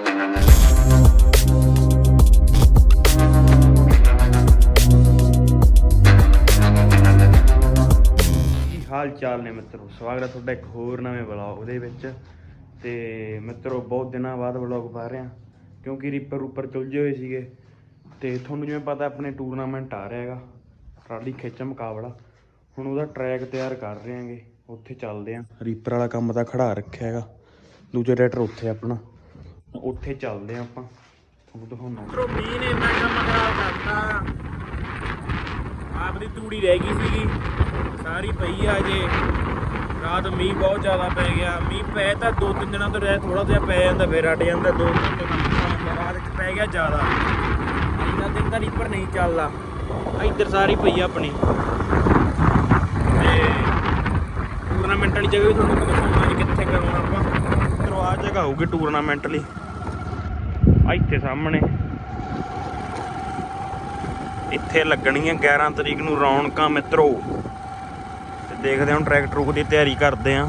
ਕੀ ਹਾਲ ਚਾਲ ਨੇ ਮਿੱਤਰੋ? ਸਵਾਗਤ ਹੈ ਤੁਹਾਡਾ ਇੱਕ ਹੋਰ ਨਵੇਂ ਵਲੌਗ ਦੇ ਵਿੱਚ। ਤੇ ਮਿੱਤਰੋ, ਬਹੁਤ ਦਿਨਾਂ ਬਾਅਦ ਵਲੌਗ ਪਾ ਰਿਹਾ ਕਿਉਂਕਿ ਰੀਪਰ ਉੱਪਰ ਚੁਲਝੇ ਹੋਏ ਸੀਗੇ। ਤੇ ਤੁਹਾਨੂੰ ਜਿਵੇਂ ਪਤਾ, ਆਪਣੇ ਟੂਰਨਾਮੈਂਟ ਆ ਰਿਹਾ ਹੈਗਾ ਟਰਾਲੀ ਖਿੱਚ ਮੁਕਾਬਲਾ। ਹੁਣ ਉਹਦਾ ਟਰੈਕ ਤਿਆਰ ਕਰ ਰਹੇ ਹਾਂਗੇ, ਉੱਥੇ ਚੱਲਦੇ ਆਂ ਰੀਪਰ ਵਾਲਾ ਕੰਮ ਤਾਂ ਖੜਾ ਰੱਖਿਆ ਹੈਗਾ। ਦੂਜਾ ਟਰੈਕਟਰ ਉੱਥੇ ਆਪਣਾ। ਉੱਥੇ ਚੱਲਦੇ ਆਂ ਆਪਾਂ। ਤੁਹਾਨੂੰ ਦਿਖਾਉਣਾ। ਮਿੱਤਰੋ ਮੀਂਹ ਨੇ ਇੰਨਾ ਕੰਮ ਖਰਾਬ ਕਰਤਾ। ਆਪ ਦੀ ਤੂੜੀ ਰਹਿ ਗਈ ਸੀਗੀ। ਸਾਰੀ ਪਈ ਆ ਜੇ ਰਾਤ ਮੀਂਹ ਬਹੁਤ ਜ਼ਿਆਦਾ ਪੈ ਗਿਆ। ਮੀਂਹ ਪੈ ਤਾਂ ਦੋ ਤਿੰਨ ਦਿਨਾਂ ਤੋਂ ਰਹਿ ਥੋੜਾ ਜਿਹਾ ਪੈ ਜਾਂਦਾ, ਫਿਰ ਹਟ ਜਾਂਦਾ। ਦੋ ਦਿਨ ਤੋਂ ਕੰਮ ਚੱਲਦਾ ਪੈ ਗਿਆ ਜ਼ਿਆਦਾ। ਇੰਨਾ ਦਿਨ ਤਾਂ ਰੀਪਰ ਨਹੀਂ ਚੱਲਦਾ। ਇੱਧਰ ਸਾਰੀ ਪਈ ਆ ਆਪਣੀ। ਤੇ ਟੂਰਨਾਮੈਂਟ ਵਾਲੀ ਜਗ੍ਹਾ ਵੀ ਤੁਹਾਨੂੰ ਦਿਖਾਉਣਾ ਕਿੱਥੇ ਕਰਨਾ ਆਪਾਂ। ਮਿੱਤਰੋ ਆ ਜਗ੍ਹਾ ਹੋਊਗੀ ਟੂਰਨਾਮੈਂਟ ਲਈ ਇੱਥੇ ਸਾਹਮਣੇ। ਇੱਥੇ ਲੱਗਣੀ ਹੈ 11 ਤਰੀਕ ਨੂੰ ਰੌਣਕਾਂ ਮਿੱਤਰੋ। ਤੇ ਦੇਖਦੇ ਹਾਂ ਹੁਣ ਟਰੈਕਟਰ ਦੀ ਤਿਆਰੀ ਕਰਦੇ ਆਂ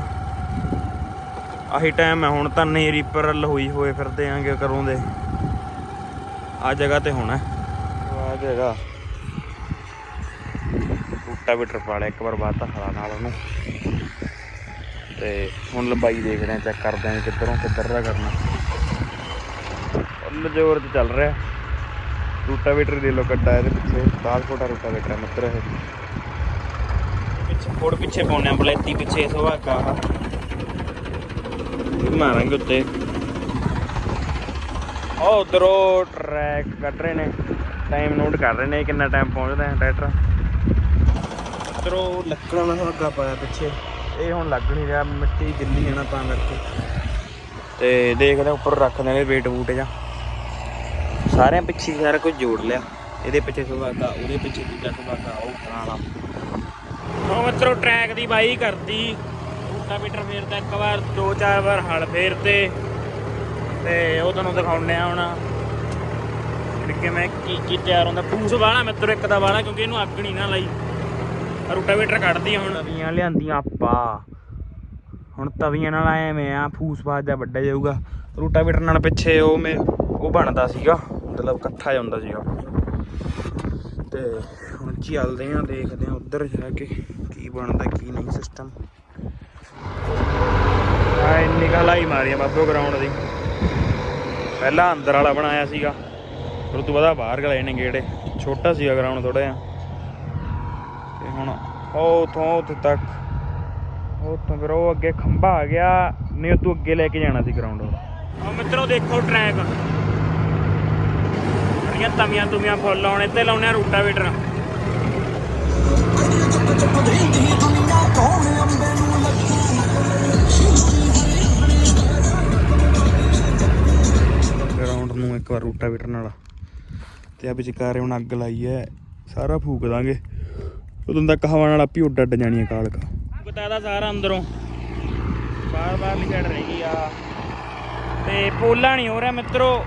ਆਹੀ ਟਾਈਮ ਹੈ ਹੁਣ ਤਾਂ ਨਹੀਂ ਰੀਪਰ ਹੋਈ ਹੋਏ ਫਿਰਦੇ ਆਂਗੇ ਕਰੋਂ ਦੇ। ਆ ਜਗ੍ਹਾ ਤੇ ਹੋਣਾ ਆ ਜਗ੍ਹਾ। ਟੂਟਾ ਬਿਟਰ ਪਾ ਲਿਆ, ਇੱਕ ਵਾਰ ਬਾਅਦ ਤਾਂ ਹਲਾ ਨਾਲ ਉਹਨੂੰ। ਤੇ ਹੁਣ ਲੰਬਾਈ ਦੇਖਦੇ ਆਂ ਚੈੱਕ ਕਰਦੇ ਆਂ ਕਿੱਧਰੋਂ ਕਿੱਧਰ ਦਾ ਕਰਨਾ। ਜ਼ੋਰ 'ਚ ਚੱਲ ਰਿਹਾ। ਰੂਟਾਵੇਟਰ ਦੇ ਲੋ ਕੱਟਾ ਇਹਦੇ ਪਿੱਛੇ 10 ਫੁੱਟਾ ਰੂਟਾਵੇਟਰ ਹੈ ਮਿੱਤਰ ਇਹ। ਪਿੱਛੇ ਫੋੜ ਪਿੱਛੇ ਪਾਉਣੇ ਆ ਬਲੈਤੀ ਪਿੱਛੇ ਸੁਹਾਗਾ ਮਾਰਾਂਗੇ ਉੱਤੇ। ਉਹ ਉਧਰੋਂ ਟਰੈਕ ਕੱਢ ਰਹੇ ਨੇ। ਟਾਈਮ ਨੋਟ ਕਰ ਰਹੇ ਨੇ ਕਿੰਨਾ ਟਾਈਮ ਪਹੁੰਚਦਾ ਹੈ ਟਰੈਕਟਰ। ਉਧਰੋਂ ਲੱਕੜਾਂ ਦਾ ਸੁਹਾਗਾ ਪਾਇਆ ਪਿੱਛੇ। ਇਹ ਹੁਣ ਲੱਗ ਨਹੀਂ ਰਿਹਾ ਮਿੱਟੀ ਗਿੱਲੀ ਹੈ ਨਾ ਤਾਂ ਕਰਕੇ। ਤੇ ਦੇਖਦੇ ਉੱਪਰ ਰੱਖ ਦੇਣਗੇ ਵੇਟ ਬੂਟ ਜਾਂ। ਸਾਰਿਆਂ ਪਿੱਛੇ ਸਾਰਾ ਕੁਝ ਜੋੜ ਲਿਆ। ਇਹਦੇ ਪਿੱਛੇ ਸੁਹਾਗਾ ਉਹਦੇ ਪਿੱਛੇ ਦੂਜਾ ਸੁਹਾਗਾ ਉਹ ਪੁਰਾਣਾ। ਉਹ ਮਿੱਤਰੋ ਟਰੈਕ ਦੀ ਬਾਈ ਕਰਦੀ। ਰੂਟਾਵੀਟਰ ਫੇਰਦਾ ਇੱਕ ਵਾਰ ਦੋ ਚਾਰ ਵਾਰ ਹਲ ਫੇਰਤੇ ਤੇ ਉਹ ਤੁਹਾਨੂੰ ਦਿਖਾਉਣੇ ਆ ਹੁਣ। ਕਿ ਕਿਵੇਂ ਕੀ ਕੀ ਤਿਆਰ ਹੁੰਦਾ। ਪੂਸ ਵਾਲਾ ਮਿੱਤਰੋ ਇੱਕ ਦਾ ਵਾਲਾ ਕਿਉਂਕਿ ਇਹਨੂੰ ਅੱਗ ਨਹੀਂ ਨਾ ਲਾਈ। ਰੂਟਾਵੀਟਰ ਕੱਢਦੀ ਹੁਣ। ਤਵੀਆਂ ਲਿਆਂਦੀਆਂ ਆਪਾਂ। ਹੁਣ ਤਵੀਆਂ ਨਾਲ ਐਵੇਂ ਆ ਫੂਸ ਫਾਸ ਦਾ ਵੱਡਾ ਜਾਊਗਾ। ਰੂਟਾਵੇਟਰ ਨਾਲ ਪਿੱਛੇ ਉਹ ਮੇ ਉਹ ਬਣਦਾ ਸੀਗਾ। ਮਤਲਬ ਇਕੱਠਾ ਜਾਂਦਾ ਸੀਗਾ। ਤੇ ਹੁਣ ਚੱਲਦੇ ਆ, ਦੇਖਦੇ ਆ ਉੱਧਰ ਜਾ ਕੇ ਕੀ ਬਣਦਾ, ਕੀ ਨਹੀਂ ਸਿਸਟਮ ਆ ਇੰਨੀ ਗਲਾਈ ਮਾਰੀ ਬਾਬੋ ਗਰਾਊਂਡ ਦੀ। ਪਹਿਲਾਂ ਅੰਦਰ ਵਾਲਾ ਬਣਾਇਆ ਸੀਗਾ, ਫਿਰ ਉਹ ਤੋਂ ਬਾਅਦ ਆਹ ਬਾਹਰ ਗਲੇ ਨੇ ਗੇੜੇ। ਛੋਟਾ ਸੀਗਾ ਗਰਾਊਂਡ ਥੋੜਾ ਜਿਹਾ। ਤੇ ਹੁਣ ਉਹ ਉਥੋਂ ਉੱਥੇ ਤੱਕ, ਉਹ ਉੱਥੋਂ ਫਿਰ ਉਹ ਅੱਗੇ ਖੰਭਾ ਆ ਗਿਆ, ਨਹੀਂ ਉਹ ਤੋਂ ਅੱਗੇ ਲੈ ਕੇ ਜਾਣਾ ਸੀ ਗਰਾਊਂਡ ਉਹ। ਮਿੱਤਰੋ ਦੇਖੋ ਟਰੈਕ ਜਿਹੜੀਆਂ ਤਵੀਆਂ ਤੁਮੀਆਂ ਫੁੱਲ ਲਾਉਣੇ ਤੇ ਲਾਉਣੇ ਆ ਰੂਟਾਵੀਟਰ। ਗਰਾਊਂਡ ਨੂੰ ਇੱਕ ਵਾਰ ਰੂਟਾਵੇਟਰ ਨਾਲ। ਤੇ ਆ ਵਿਚਕਾਰ ਹੁਣ ਅੱਗ ਲਾਈ ਐ ਸਾਰਾ ਫੂਕ ਦਾਂਗੇ। ਉਦੋਂ ਤੱਕ ਹਵਾ ਨਾਲ ਆਪੀ ਉੱਡ ਅੱਡ ਜਾਣੀ ਕਾਲਕ। ਬਤਾ ਦਾ ਸਾਰਾ ਅੰਦਰੋਂ। ਬਾਰ ਬਾਰ ਸਾਈਡ ਰਹਿ ਆ। ਤੇ ਪੋਲਾ ਨਹੀਂ ਹੋ ਰਿਹਾ ਮਿੱਤਰੋ।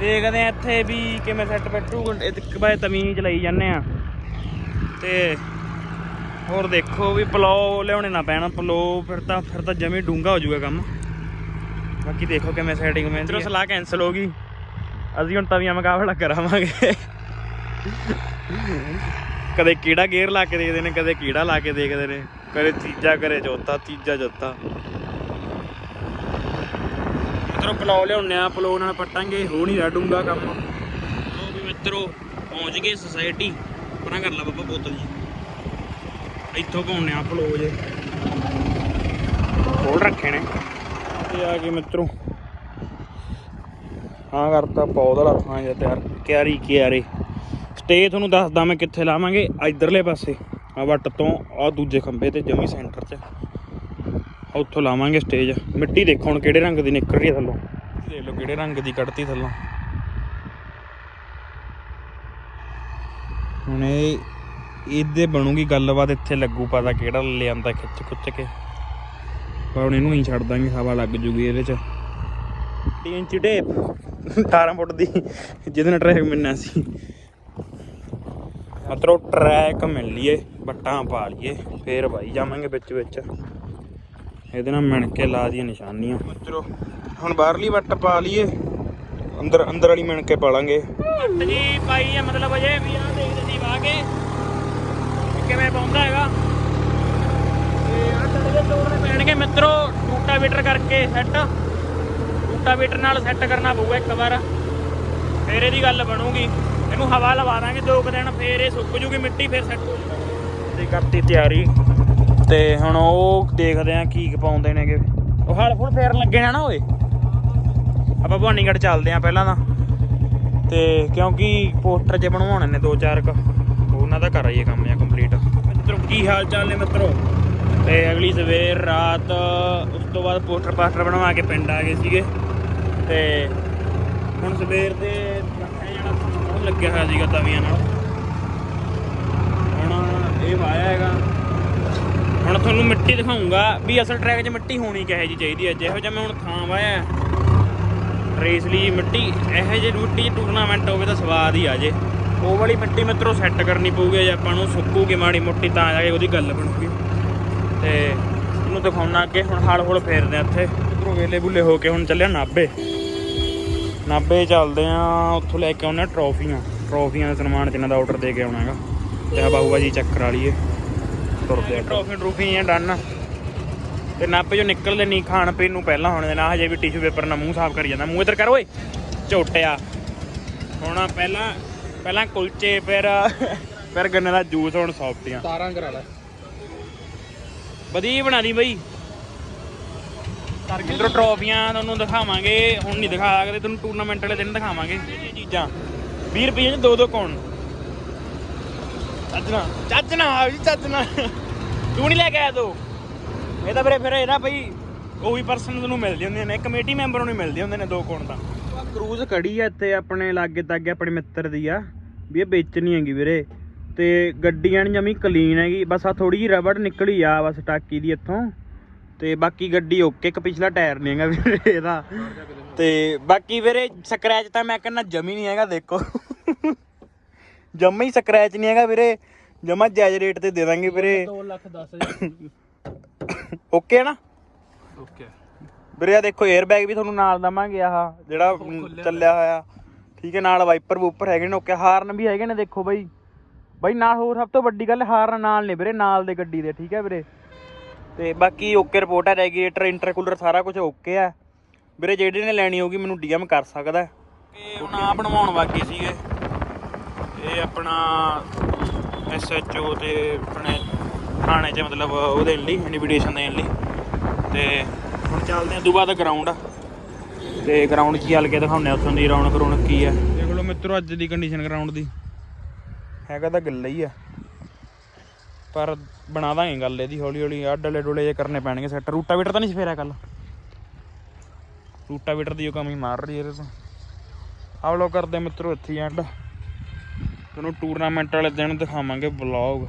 ਦੇਖਦੇ ਆ ਇੱਥੇ ਵੀ ਕਿਵੇਂ ਸੈੱਟ ਬੈਠੂ। ਇੱਕ ਬਾਏ ਤਮੀਜ਼ ਲਈ ਜਾਂਦੇ ਆ ਤੇ ਹੋਰ ਦੇਖੋ ਵੀ ਪਲੋ ਲਿਆਉਣੇ ਨਾ ਪੈਣਾ ਪਲੋ ਫਿਰ ਤਾਂ ਫਿਰ ਤਾਂ ਜਮੀ ਡੂੰਗਾ ਹੋ ਜਾਊਗਾ ਕੰਮ। ਬਾਕੀ ਦੇਖੋ ਕਿਵੇਂ ਸੈਟਿੰਗ ਮੈਂ ਮਿੱਤਰੋ ਸਲਾਹ ਕੈਨਸਲ ਹੋ ਗਈ। ਅਸੀਂ ਹੁਣ ਤਵੀਆਂ ਮੁਕਾਬਲਾ ਕਰਾਵਾਂਗੇ। ਕਦੇ ਕਿਹੜਾ ਗੇਅਰ ਲਾ ਕੇ ਦੇਖਦੇ ਨੇ ਕਦੇ ਕਿਹੜਾ ਲਾ ਕੇ ਦੇਖਦੇ ਨੇ। ਕਦੇ ਤੀਜਾ ਕਰੇ ਚੌਥਾ ਤੀਜਾ ਚੌਥਾ। ਮਿੱਤਰੋ ਪਲੋ ਲਿਆਉਣੇ ਆ ਪਲੋ ਨਾਲ ਪੱਟਾਂਗੇ ਹੋ ਨਹੀਂ ਡੂੰਗਾ ਕੰਮ। ਉਹ ਵੀ ਮਿੱਤਰੋ ਪਹੁੰਚ ਗਏ ਸੁਸਾਇਟੀ ਪਰਾਂ ਕਰ ਲਾ ਬਾਬਾ ਬੋਤਲ ਜੀ। ਇੱਥੋਂ ਪਾਉਣੇ ਆ ਪਲੋ ਜੇ। ਖੋਲ ਰੱਖੇ ਨੇ। ਤੇ ਆ ਗਏ ਮਿੱਤਰੋ। ਹਾਂ ਕਰਤਾ ਪੌਦਾ ਲੱਥਾਂ ਜਾਂ ਤਿਆਰ। ਕਿਆਰੀ ਕਿਆਰੇ। ਸਟੇ ਤੁਹਾਨੂੰ ਦੱਸਦਾ ਮੈਂ ਕਿੱਥੇ ਲਾਵਾਂਗੇ ਇਧਰਲੇ ਪਾਸੇ। ਆ ਵੱਟ ਤੋਂ ਆ ਦੂਜੇ ਖੰਬੇ ਤੇ ਜਮੀ ਸੈਂਟਰ 'ਚ। ਉੱਥੋਂ ਲਾਵਾਂਗੇ ਸਟੇਜ ਮਿੱਟੀ ਦੇਖੋ ਹੁਣ ਕਿਹੜੇ ਰੰਗ ਦੀ ਨਿਕਲ ਰਹੀ ਹੈ ਥੱਲੋਂ। ਦੇਖ ਲਓ ਕਿਹੜੇ ਰੰਗ ਦੀ ਕੱਢਤੀ ਥੱਲੋਂ। ਹੁਣ ਇਹ ਇਹਦੇ ਬਣੂਗੀ ਗੱਲਬਾਤ ਇੱਥੇ ਲੱਗੂ ਪਤਾ ਕਿਹੜਾ ਲਿਆਂਦਾ ਖਿੱਚ ਖੁੱਚ ਕੇ। ਪਰ ਹੁਣ ਇਹਨੂੰ ਹੀ ਛੱਡ ਦਾਂਗੇ ਹਵਾ ਲੱਗ ਜੂਗੀ ਇਹਦੇ 'ਚ। 3 ਇੰਚ ਟੇਪ 18 ਫੁੱਟ ਦੀ ਜਿਹਦੇ ਨਾਲ ਟਰੈਕ ਮਿਲਣਾ ਸੀ। ਮਤਲਬ ਟਰੈਕ ਮਿਲ ਲਈਏ ਬੱਟਾਂ ਪਾ ਲਈਏ ਫੇਰ ਭਾਈ ਜਾਵਾਂਗੇ ਵਿੱਚ ਵਿੱਚ। ਇਹਦੇ ਨਾਲ ਮਿਣ ਕੇ ਲਾ ਦੀਆਂ ਨਿਸ਼ਾਨੀਆਂ। ਮਿੱਤਰੋ ਹੁਣ ਬਾਹਰਲੀ ਵੱਟ ਪਾ ਲਈਏ। ਅੰਦਰ ਅੰਦਰ ਵਾਲੀ ਮਿਣ ਕੇ ਪਾਲਾਂਗੇ ਘੱਟ ਜੀ ਪਾਈ ਆ ਮਤਲਬ ਅਜੇ ਵੀ ਆ ਦੇਖਦੇ ਸੀ ਵਾਹ ਕੇ। ਵੀ ਕਿਵੇਂ ਪਾਉਂਦਾ ਹੈਗਾ। ਤੇ ਆ ਟੱਲੇ ਦੇ ਤੋੜਨੇ ਪੈਣਗੇ। ਮਿੱਤਰੋ ਰੂਟਾਵੀਟਰ ਕਰਕੇ ਸੈੱਟ ਰੂਟਾਵੀਟਰ ਨਾਲ ਸੈੱਟ ਕਰਨਾ ਪਊਗਾ ਇੱਕ ਵਾਰ। ਫੇਰ ਇਹਦੀ ਗੱਲ ਬਣੂਗੀ। ਇਹਨੂੰ ਹਵਾ ਲਵਾ ਦਾਂਗੇ। ਦੋ ਕੁ ਦਿਨ ਫੇਰ ਇਹ ਸੁੱਕ ਜੂਗੀ ਮਿੱਟੀ ਫੇਰ ਸੈੱਟ ਹੋ ਜੂਗਾ। ਤੇ ਕਰਤੀ ਤਿਆਰੀ। ਤੇ ਹੁਣ ਉਹ ਦੇਖਦੇ ਆ ਕੀ ਕੁ ਪਾਉਂਦੇ ਨੇਗੇ। ਉਹ ਹਲ ਫੁੱਲ ਫੇਰਨ ਲੱਗੇ ਨੇ ਨਾ ਓਏ ਆਪਾਂ ਭਵਾਨੀਗੜ੍ਹ ਚੱਲਦੇ ਆ ਪਹਿਲਾਂ ਤਾਂ। ਤੇ ਕਿਉਂਕਿ ਪੋਸਟਰ ਜੇ ਬਣਵਾਉਣੇ ਨੇ ਦੋ ਚਾਰ ਕ, ਉਹਨਾਂ ਦਾ ਕਰ ਆਈਏ ਕੰਮ ਆ ਕੰਪਲੀਟ ਮਿੱਤਰੋ, ਕੀ ਹਾਲ ਚਾਲ ਨੇ ਮਿੱਤਰੋ? ਤੇ ਅਗਲੀ ਸਵੇਰ ਰਾਤ, ਉਸ ਤੋਂ ਬਾਅਦ ਪੋਸਟਰ ਪਾਸਟਰ ਬਣਵਾ ਕੇ ਪਿੰਡ ਆ ਗਏ ਸੀਗੇ। ਤੇ ਹੁਣ ਸਵੇਰ ਦੇ ਜਿਹੜਾ ਲੱਗਿਆ ਹੋਇਆ ਸੀਗਾ ਤਵੀਆਂ ਨਾਲ। ਹੁਣ ਇਹ ਵਾਇਆ ਹੈਗਾ। ਹੁਣ ਤੁਹਾਨੂੰ ਮਿੱਟੀ ਦਿਖਾਉਂਗਾ ਵੀ ਅਸਲ ਟਰੈਕ 'ਚ ਮਿੱਟੀ ਹੋਣੀ ਕਿਹੋ ਜੀ ਚਾਹੀਦੀ ਹੈ। ਜਿਹੋ ਜਿਹਾ ਮੈਂ ਹੁਣ ਥਾਂ ਵਾਇਆ। ਰੇਸ ਲਈ ਮਿੱਟੀ, ਇਹੋ ਜਿਹੀ ਮਿੱਟੀ ਟੂਰਨਾਮੈਂਟ ਹੋਵੇ ਤਾਂ ਸਵਾਦ ਹੀ ਆ ਜੇ। ਉਹ ਵਾਲੀ ਮਿੱਟੀ ਮਿੱਤਰੋ ਸੈੱਟ ਕਰਨੀ ਪਊਗੀ, ਜੇ ਆਪਾਂ ਨੂੰ ਸੁੱਕੂਗੀ ਮਾੜੀ ਮੋਟੀ ਤਾਂ ਜਾ ਕੇ ਉਹਦੀ ਗੱਲ ਬਣੂਗੀ। ਤੇ ਉਹਨੂੰ ਦਿਖਾਉਣਾ ਅੱਗੇ, ਹੁਣ ਹਲ ਹੌਲ਼ ਫੇਰਦੇ ਆ ਇੱਥੇ। ਇੱਧਰੋਂ ਵੇਲੇ ਬੁੱਲੇ ਹੋ ਕੇ ਹੁਣ ਚੱਲਿਆ ਨਾਭੇ। ਨਾਭੇ ਚੱਲਦੇ ਆ, ਉੱਥੋਂ ਲੈ ਕੇ ਆਉਣਾ ਟਰੋਫੀਆਂ। ਟਰੋਫੀਆਂ ਦਾ ਸਨਮਾਨ ਜਿਨ੍ਹਾਂ ਦਾ ਆਰਡਰ ਦੇ ਕੇ ਆਉਣਾ ਹੈਗਾ। ਤੇ ਆ ਬਾਹੂਆ ਜੀ ਚੱਕਰ ਵਾਲੀ ਤੁਰਦੇ ਆ ਟਰੋਫੀ ਟਰੋਫੀਆਂ ਡਨ ਤੇ ਨਾਭੇ ਚੋਂ ਨਿਕਲਦੇ ਨਹੀਂ ਖਾਣ ਪੀਣ ਨੂੰ ਪਹਿਲਾਂ ਹੋਣੇ ਦੇਣਾ ਹਜੇ ਵੀ ਟਿਸ਼ੂ ਪੇਪਰ ਨਾਲ ਮੂੰਹ ਸਾਫ਼ ਕਰੀ ਜਾਂਦਾ। ਮੂੰਹ ਇੱਧਰ ਕਰ ਓਏ ਝੋਟਿਆ। ਹੁਣ ਪਹਿਲਾਂ ਪਹਿਲਾਂ ਕੁਲਚੇ ਫਿਰ ਫਿਰ ਗੰਨੇ ਦਾ ਜੂਸ ਹੁਣ ਸੌਫਟੀਆਂ ਤਾਰਾਂ ਕਰਾ ਲੈ। ਵਧੀਆ ਬਣਾ ਦੀ ਬਈ। ਇਧਰੋਂ ਟਰੋਫੀਆਂ ਤੁਹਾਨੂੰ ਦਿਖਾਵਾਂਗੇ ਹੁਣ ਨਹੀਂ ਦਿਖਾ ਸਕਦੇ ਤੁਹਾਨੂੰ ਟੂਰਨਾਮੈਂਟ ਵਾਲੇ ਦਿਨ ਦਿਖਾਵਾਂਗੇ। ਇਹ ਚੀਜ਼ਾਂ। 20 ਰੁਪਏ ਚ ਦੋ ਦੋ ਕੌਣ? ਚੱਜਣਾ ਚੱਜਣਾ ਆ ਜੀ ਚੱਜਣਾ ਤੂੰ ਨਹੀਂ ਲੈ ਕੇ ਆਇਆ ਤੂੰ। ਇਹ ਤਾਂ ਵੀਰੇ ਫਿਰ ਇਹਦਾ ਬਈ ਉਹੀ ਪਰਸਨ ਨੂੰ ਮਿਲਦੇ ਹੁੰਦੇ ਨੇ ਕਮੇਟੀ ਮੈਂਬਰ ਨੂੰ ਮਿਲਦੇ ਹੁੰਦੇ ਨੇ ਦੋ ਕੌਣ ਤਾਂ। ਕਰੂਜ਼ ਖੜੀ ਆ ਇੱਥੇ ਆਪਣੇ ਲਾਗੇ ਤਾਗੇ ਆਪਣੇ ਮਿੱਤਰ ਦੀ ਆ, ਵੀ ਇਹ ਵੇਚਣੀ ਹੈਗੀ ਵੀਰੇ। ਤੇ ਗੱਡੀਆਂ ਜਮੀ ਕਲੀਨ ਹੈਗੀ, ਬਸ ਆ ਥੋੜੀ ਜਿਹੀ ਰਬੜ ਨਿਕਲੀ ਆ, ਬਸ ਟਾਕੀ ਦੀ ਇੱਥੋਂ। ਤੇ ਬਾਕੀ ਗੱਡੀ ਓਕੇ, ਇੱਕ ਪਿਛਲਾ ਟਾਇਰ ਨਹੀਂ ਹੈਗਾ ਵੀਰੇ ਇਹਦਾ। ਤੇ ਬਾਕੀ ਵੀਰੇ ਸਕ੍ਰੈਚ ਤਾਂ ਮੈਂ ਕਹਿੰਦਾ ਜਮੀ ਨਹੀਂ ਹੈਗਾ, ਦੇਖੋ। ਜਮਾ ਹੀ ਸਕ੍ਰੈਚ ਨਹੀਂ ਹੈਗਾ ਵੀਰੇ। ਜਮਾ ਜਾਇਜ਼ ਰੇਟ ਤੇ ਦੇ ਦਾਂਗੇ ਵੀਰੇ। 2 ਲੱਖ 10 ਹਜ਼ਾਰ। ਓਕੇ ਨਾ? ਓਕੇ ਵੀਰੇ ਆ ਦੇਖੋ 에ਅਰ ਬੈਗ ਵੀ ਤੁਹਾਨੂੰ ਨਾਲ ਦਵਾਂਗੇ ਆਹ ਜਿਹੜਾ ਚੱਲਿਆ ਹੋਇਆ। ਠੀਕ ਹੈ ਨਾਲ ਵਾਈਪਰ ਵੂਪਰ ਹੈਗੇ ਨੇ। ਓਕੇ ਹਾਰਨ ਵੀ ਹੈਗੇ ਨੇ ਦੇਖੋ ਬਾਈ। ਬਾਈ ਨਾਲ ਹੋਰ ਸਭ ਤੋਂ ਵੱਡੀ ਗੱਲ ਹਾਰਨ ਨਾਲ ਨੇ ਵੀਰੇ ਨਾਲ ਦੇ ਗੱਡੀ ਦੇ। ਠੀਕ ਹੈ ਵੀਰੇ। ਤੇ ਬਾਕੀ ਓਕੇ ਰਿਪੋਰਟ ਹੈ ਰੈਗੂਲੇਟਰ ਇੰਟਰਕੂਲਰ ਸਾਰਾ ਕੁਝ ਓਕੇ ਆ ਵੀਰੇ ਜਿਹੜੇ ਨੇ ਲੈਣੀ ਹੋਗੀ ਮੈਨੂੰ ਡੀਐਮ ਕਰ ਸਕਦਾ ਇਹ ਹੁਣ ਆ ਬਣਵਾਉਣ ਵਾਗੇ ਸੀਗੇ। ਇਹ ਆਪਣਾ ਐਸਐਚਓ ਤੇ ਆਪਣੇ ਥਾਣੇ 'ਚ ਮਤਲਬ ਉਹ ਦੇਣ ਲਈ ਇਨਵੀਟੇਸ਼ਨ ਦੇਣ ਲਈ। ਤੇ ਹੁਣ ਚੱਲਦੇ ਆਂ ਦੁਬਾਰਾ ਗਰਾਊਂਡ ਤੇ ਗਰਾਊਂਡ 'ਚ ਚੱਲ ਕੇ ਦਿਖਾਉਂਦੇ ਆ ਉੱਥੋਂ ਦੀ ਰੌਣਕ ਰੌਣਕ ਕੀ ਆ। ਦੇਖ ਲਓ ਮਿੱਤਰੋ ਅੱਜ ਦੀ ਕੰਡੀਸ਼ਨ ਗਰਾਊਂਡ ਦੀ। ਹੈਗਾ ਤਾਂ ਗੱਲੇ ਹੀ ਆ। ਪਰ ਬਣਾ ਦਾਂਗੇ ਗੱਲ ਇਹਦੀ ਹੌਲੀ ਹੌਲੀ ਆ ਡਲੇ ਡੋਲੇ ਜੇ ਕਰਨੇ ਪੈਣਗੇ ਸੈੱਟ ਰੂਟਾਵੀਟਰ ਤਾਂ ਨਹੀਂ ਫੇਰਿਆ ਕੱਲ ਰੂਟਾਵੀਟਰ ਦੀ ਉਹ ਕਮੀ ਮਾਰ ਰਹੀ ਇਹਦੇ ਤੋਂ। ਆਪ ਲੋ ਕਰਦੇ ਮਿੱਤਰੋ ਇੱਥੇ ਐਂਡ ਤੁਹਾਨੂੰ ਟੂਰਨਾਮੈਂਟ ਵਾਲੇ ਦਿਨ ਦਿਖਾਵਾਂਗੇ ਵਲੌਗ